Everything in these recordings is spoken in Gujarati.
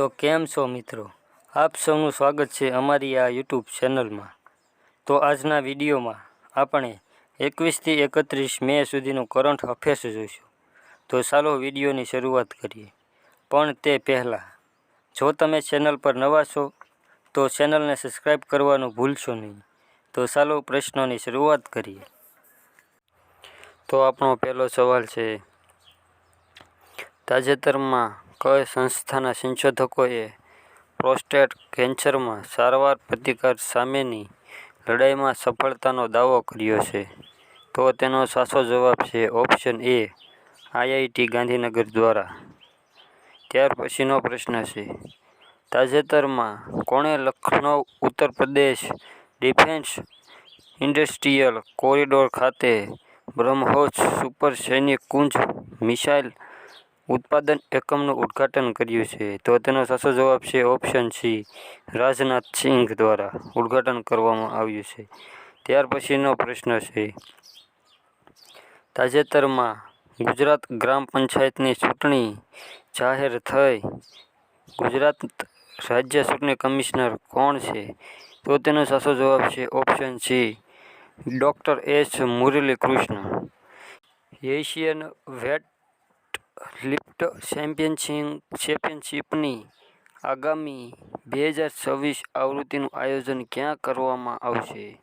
તો કેમ છો મિત્રો? આપ સૌનું સ્વાગત છે અમારી આ યુટ્યુબ ચેનલમાં. તો આજના વિડીયોમાં આપણે એકવીસથી એકત્રીસ મે સુધીનું કરંટ અફેર્સ જોઈશું. તો ચાલો વિડીયોની શરૂઆત કરીએ. પણ તે પહેલાં, જો તમે ચેનલ પર નવા છો, તો ચેનલને સબસ્ક્રાઈબ કરવાનું ભૂલશો નહીં. તો ચાલો પ્રશ્નોની શરૂઆત કરીએ. તો આપણો પહેલો સવાલ છે, તાજેતરમાં કઈ સંસ્થાના સંશોધકોએ પ્રોસ્ટેટ કેન્સરમાં સારવાર પ્રતિકાર સામેની લડાઈમાં સફળતાનો દાવો કર્યો છે? તો તેનો સાચો જવાબ છે ઓપ્શન એ આઈઆઈટી ગાંધીનગર દ્વારા. ત્યાર પછીનો પ્રશ્ન છે, તાજેતરમાં કોણે Lucknow, Uttar Pradesh defence industrial corridor ખાતે બ્રહ્મોસ સુપર સૈનિક કુંજ મિસાઇલ ઉત્પાદન એકમનું ઉદ્ઘાટન કર્યું છે. તો તેનો સાચો જવાબ છે ઓપ્શન સી, રાજનાથ સિંઘ દ્વારા ઉદ્ઘાટન કરવામાં આવ્યું છે. ત્યાર પછીનો પ્રશ્ન છે, તાજેતરમાં ગુજરાત ગ્રામ પંચાયતની ચૂંટણી જાહેર થઈ. ગુજરાત રાજ્ય ચૂંટણી કમિશનર કોણ છે? તો તેનો સાચો જવાબ છે option C, doctor S Murali Krishna Asian weight lift championship ચેમ્પિયનશિપની આગામી બે હજાર છવ્વીસ આવૃત્તિનું આયોજન ક્યાં કરવામાં આવશે?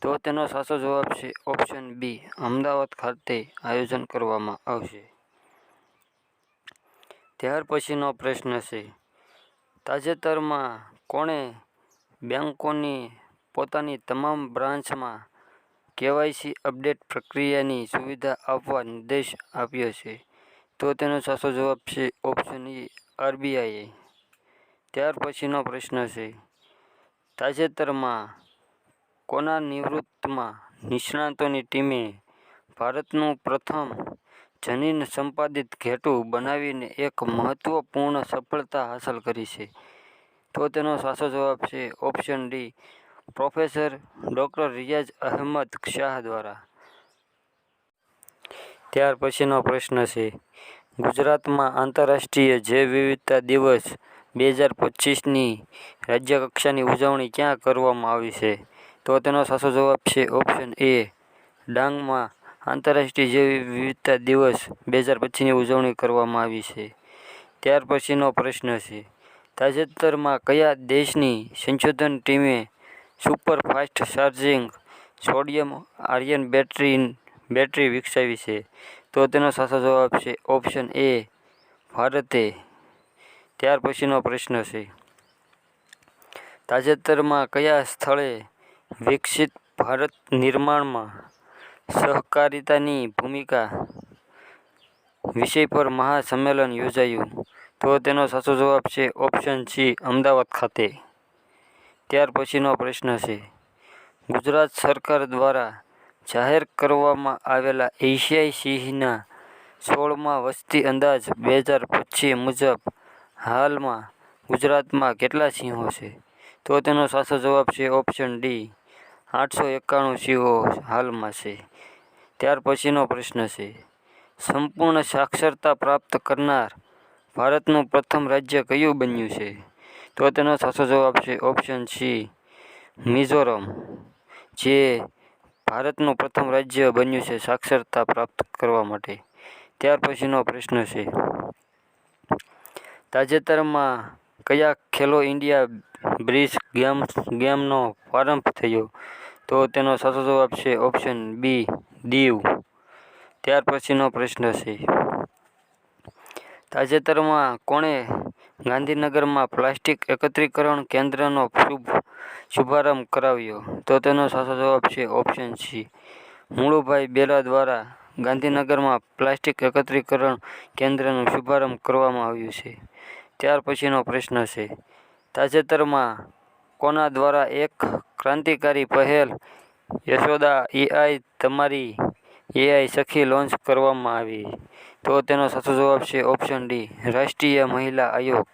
તો તેનો સાચો જવાબ છે ઓપ્શન બી, અમદાવાદ ખાતે આયોજન કરવામાં આવશે. ત્યાર પછીનો પ્રશ્ન છે, તાજેતરમાં કોણે બેંકોની પોતાની તમામ બ્રાન્ચમાં કેવાયસી અપડેટ પ્રક્રિયાની સુવિધા આપવા નિર્દેશ આપ્યો છે? તો તેનો સાચો જવાબ છે ઓપ્શન ઈ આરબીઆઈએ ત્યાર પછીનો પ્રશ્ન છે, તાજેતરમાં કોના નિવૃત્તમાં નિષ્ણાતોની ટીમે ભારતનું પ્રથમ જનીન સંપાદિત ઘેટું બનાવીને એક મહત્વપૂર્ણ સફળતા હાંસલ કરી છે? તો તેનો સાચો જવાબ છે option D, professor doctor Riyaz Ahmed Shah દ્વારા. ત્યાર પછીનો પ્રશ્ન છે. ગુજરાતમાં આંતરરાષ્ટ્રીય જૈવ વિવિધતા દિવસ બે હજાર પચીસની રાજ્યકક્ષાની ઉજવણી ક્યાં કરવામાં આવી છે? તો તેનો સાચો જવાબ છે ઓપ્શન એ ડાંગમાં આંતરરાષ્ટ્રીય જૈવ વિવિધતા દિવસ બે હજાર પચીસની ઉજવણી કરવામાં આવી છે. ત્યાર પછીનો પ્રશ્ન છે, તાજેતરમાં કયા દેશની સંશોધન ટીમે super fast charging sodium ion battery battery વિકસાવી છે. તો તેનો સાચો જવાબ છે ઓપ્શન એ ભારતે. ત્યાર પછીનો પ્રશ્ન છે. તાજેતરમાં કયા સ્થળે વિકસિત ભારત નિર્માણમાં સહકારિતાની ભૂમિકા વિષય પર મહાસંમેલન યોજાયું? તો તેનો સાચો જવાબ છે ઓપ્શન સી અમદાવાદ ખાતે. ત્યાર પછીનો પ્રશ્ન છે. ગુજરાત સરકાર દ્વારા જાહેર કરવામાં આવેલા એશિયાઈ સિંહના સોળમાં વસ્તી અંદાજ બે હજાર પચીસ મુજબ હાલમાં ગુજરાતમાં કેટલા સિંહો છે? તો તેનો સાચો જવાબ છે ઓપ્શન ડી, આઠસો એકાણું સિંહો હાલમાં છે. ત્યાર પછીનો પ્રશ્ન છે, સંપૂર્ણ સાક્ષરતા પ્રાપ્ત કરનાર ભારતનું પ્રથમ રાજ્ય કયું બન્યું છે? તો તેનો સાચો જવાબ છે ઓપ્શન સી, મિઝોરમ. જે ભારતનું પ્રથમ રાજ્ય બન્યું છે સાક્ષરતા પ્રાપ્ત કરવા માટે. ત્યાર પછીનો પ્રશ્ન છે, તાજેતરમાં કયા ખેલો ઇન્ડિયા બ્રિજ ગેમ્સ, ગેમનો પ્રારંભ થયો? તો તેનો સાચો જવાબ છે ઓપ્શન બી, દીવ. ત્યાર પછીનો પ્રશ્ન છે, તાજેતરમાં કોણે ગાંધીનગરમાં પ્લાસ્ટિક એકત્રીકરણ કેન્દ્રનો શુભ શુભારંભ કરાવ્યો. તો તેનો સાચો જવાબ છે ઓપ્શન સી મુળુભાઈ બેલા દ્વારા ગાંધીનગરમાં પ્લાસ્ટિક એકત્રીકરણ કેન્દ્રનો શુભારંભ કરવામાં આવ્યું છે. ત્યાર પછીનો પ્રશ્ન છે, તાજેતરમાં કોના દ્વારા એક ક્રાંતિકારી પહેલ યશોદા એઆઈ તમારી એઆઈ સખી લોન્ચ કરવામાં આવી. તો તેનો સાચો જવાબ છે ઓપ્શન ડી રાષ્ટ્રીય મહિલા આયોગ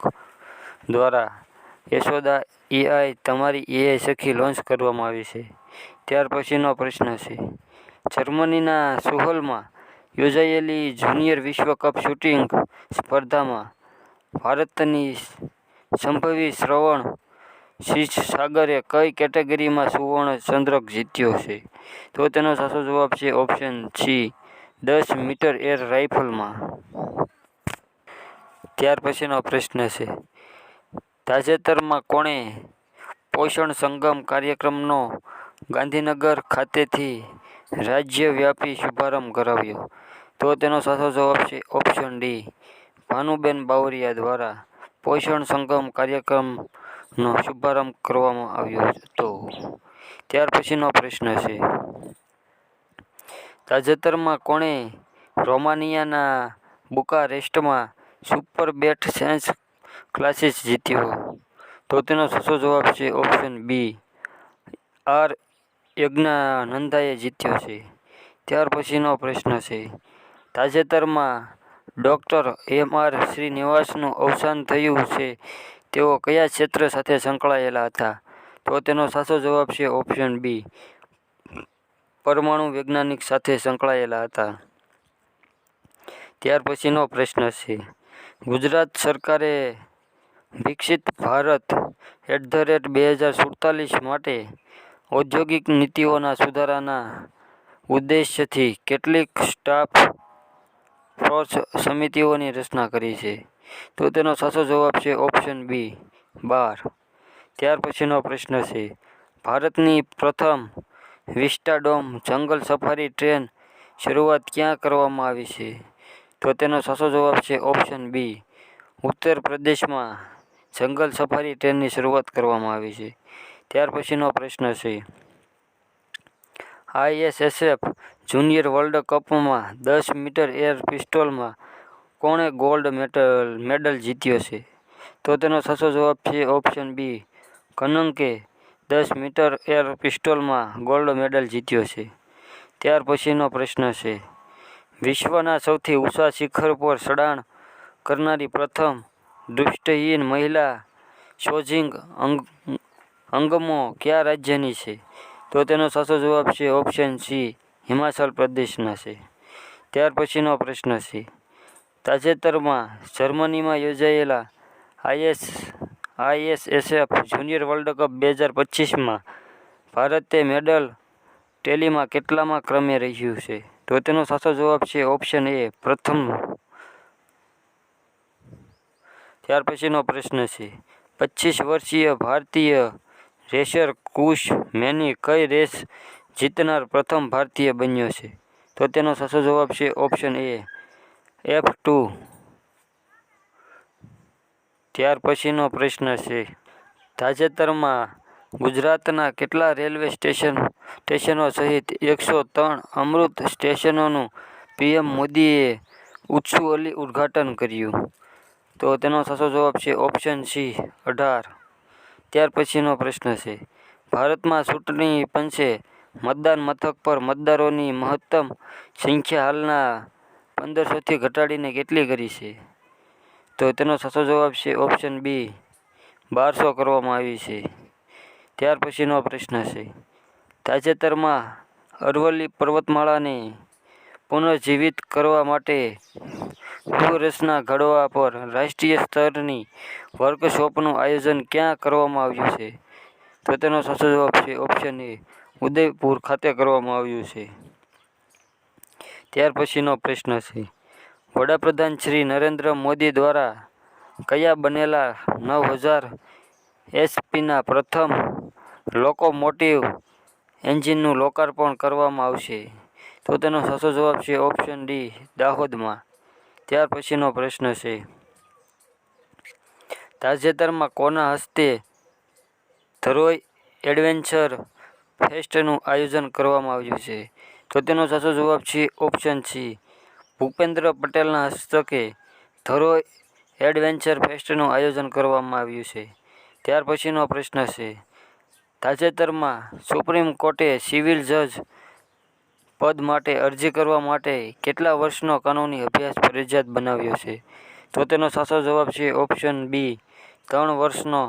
દ્વારા યશોદા એઆઈ તમારી એઆઈ સખી લોન્ચ કરવામાં આવી છે. ત્યાર પછીનો પ્રશ્ન છે, જર્મનીના સુહોલમાં યોજાયેલી જુનિયર વિશ્વ કપ શૂટિંગ સ્પર્ધામાં ભારતની સંભવી શ્રવણ ક્ષીરસાગરે કઈ કેટેગરીમાં સુવર્ણ ચંદ્રક જીત્યો છે? તો તેનો સાચો જવાબ છે ઓપ્શન સી, દસ મીટર એર રાઇફલમાં. ત્યાર પછીનો પ્રશ્ન છે, તાજેતરમાં કોણે પોષણ સંગમ કાર્યક્રમનો ગાંધીનગર ખાતેથી રાજ્યવ્યાપી શુભારંભ કરાવ્યો? તો તેનો સાચો જવાબ છે ઓપ્શન ડી, ભાનુબેન બાવરિયા દ્વારા પોષણ સંગમ કાર્યક્રમનો શુભારંભ કરવામાં આવ્યો હતો. ત્યાર પછીનો પ્રશ્ન છે, તાજેતરમાં કોણે રોમાનિયાના બુકારેસ્ટમાં સુપર બેટ સેન્સ ક્લાસીસ જીત્યો? તો તેનો સાચો જવાબ છે ઓપ્શન બી, આર યજ્ઞાનંદાએ જીત્યો છે. ત્યાર પછીનો પ્રશ્ન છે, તાજેતરમાં ડૉક્ટર એમ આર શ્રીનિવાસનું અવસાન થયું છે તેઓ કયા ક્ષેત્ર સાથે સંકળાયેલા હતા? તો તેનો સાચો જવાબ છે ઓપ્શન બી. પરમાણુ વૈજ્ઞાનિક સાથે સંકળાયેલા હતા. ત્યાર પછીનો પ્રશ્ન છે. ગુજરાત સરકારે વિકસિત ભારત એટ ધ રેટ બે હજાર સુડતાલીસ માટે ઔદ્યોગિક નીતિઓના સુધારાના ઉદ્દેશ્યથી કેટલીક સ્ટાફ ફોર્સ સમિતિઓની રચના કરી છે. તો તેનો સાચો જવાબ છે ઓપ્શન બી બાર. ત્યાર પછીનો પ્રશ્ન છે, ભારતની પ્રથમ વિસ્ટાડોમ જંગલ સફારી ટ્રેન શરૂઆત ક્યાં કરવામાં આવી છે? તો તેનો સાચો જવાબ છે ઓપ્શન બી ઉત્તર પ્રદેશમાં જંગલ સફારી ટ્રેનની શરૂઆત કરવામાં આવી છે. ત્યાર પછીનો પ્રશ્ન છે, આઈએસએસએફ જુનિયર વર્લ્ડ કપમાં દસ મીટર એર પિસ્તોલમાં કોણે ગોલ્ડ મેડલ મેડલ જીત્યો છે? તો તેનો સાચો જવાબ છે ઓપ્શન બી કનંકે દસ મીટર એર પિસ્ટોલમાં ગોલ્ડ મેડલ જીત્યો છે. ત્યાર પછીનો પ્રશ્ન છે. વિશ્વના સૌથી ઊંચા શિખર પર સડાણ કરનારી પ્રથમ દૃષ્ટિહીન મહિલા શોજિંગ અંગ, અંગમો કયા રાજ્યની છે? તો તેનો સાચો જવાબ છે ઓપ્શન સી હિમાચલ પ્રદેશના છે. ત્યાર પછીનો પ્રશ્ન છે. તાજેતરમાં જર્મનીમાં યોજાયેલા IS, ISSF junior world cup બે હજાર પચીસમાં ભારતે મેડલ ટેલીમાં કેટલામાં ક્રમે રહ્યું છે? તો તેનો સાચો જવાબ છે ઓપ્શન એ પ્રથમ. ત્યાર પછીનો પ્રશ્ન છે, પચીસ વર્ષીય ભારતીય રેસર કુશ મેની કઈ રેસ જીતનાર પ્રથમ ભારતીય બન્યો છે? તો તેનો સાચો જવાબ છે ઓપ્શન એ એફ ટુ ત્યાર પછીનો પ્રશ્ન છે, તાજેતરમાં ગુજરાતના કેટલા રેલવે સ્ટેશન, સ્ટેશનો સહિત એકસો ત્રણ અમૃત સ્ટેશનોનું પીએમ મોદીએ ઉત્સુઅલી ઉદ્ઘાટન કર્યું? તો તેનો સાચો જવાબ છે ઓપ્શન સી, અઢાર. ત્યાર પછીનો પ્રશ્ન છે, ભારતમાં ચૂંટણી પંચે મતદાન મથક પર મતદારોની મહત્તમ સંખ્યા હાલના પંદરસોથી ઘટાડીને કેટલી કરી છે? તો તેનો સાચો જવાબ છે ઓપ્શન બી, બારસો કરવામાં આવી છે. ત્યાર પછીનો પ્રશ્ન છે, તાજેતરમાં અરવલ્લી પર્વતમાળાને પુનર્જીવિત કરવા માટે વ્યૂહરચના ઘડવા પર રાષ્ટ્રીય સ્તરની વર્કશોપનું આયોજન ક્યાં કરવામાં આવ્યું છે? તો તેનો સાચો જવાબ છે ઓપ્શન એ, ઉદયપુર ખાતે કરવામાં આવ્યું છે. ત્યાર પછીનો પ્રશ્ન છે. વડાપ્રધાન શ્રી નરેન્દ્ર મોદી દ્વારા કયા બનેલા નવ હજાર એસપીના પ્રથમ લોકોમોટિવ એન્જિનનું લોકાર્પણ કરવામાં આવશે? તો તેનો સાચો જવાબ છે ઓપ્શન ડી, દાહોદમાં. ત્યાર પછીનો પ્રશ્ન છે. તાજેતરમાં કોના હસ્તે ધરોઈ એડવેન્ચર ફેસ્ટનું આયોજન કરવામાં આવ્યું છે? તો તેનો સાચો જવાબ છે ઓપ્શન સી ભૂપેન્દ્ર પટેલના હસ્તકે ધરો એડવેન્ચર ફેસ્ટનું આયોજન કરવામાં આવ્યું છે. ત્યાર પછીનો પ્રશ્ન છે. તાજેતરમાં સુપ્રીમ કોર્ટે સિવિલ જજ પદ માટે અરજી કરવા માટે કેટલા વર્ષનો કાનૂની અભ્યાસ ફરજિયાત બનાવ્યો છે? તો તેનો સાચો જવાબ છે ઓપ્શન બી ત્રણ વર્ષનો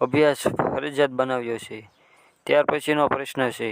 અભ્યાસ ફરજિયાત બનાવ્યો છે. ત્યાર પછીનો પ્રશ્ન છે.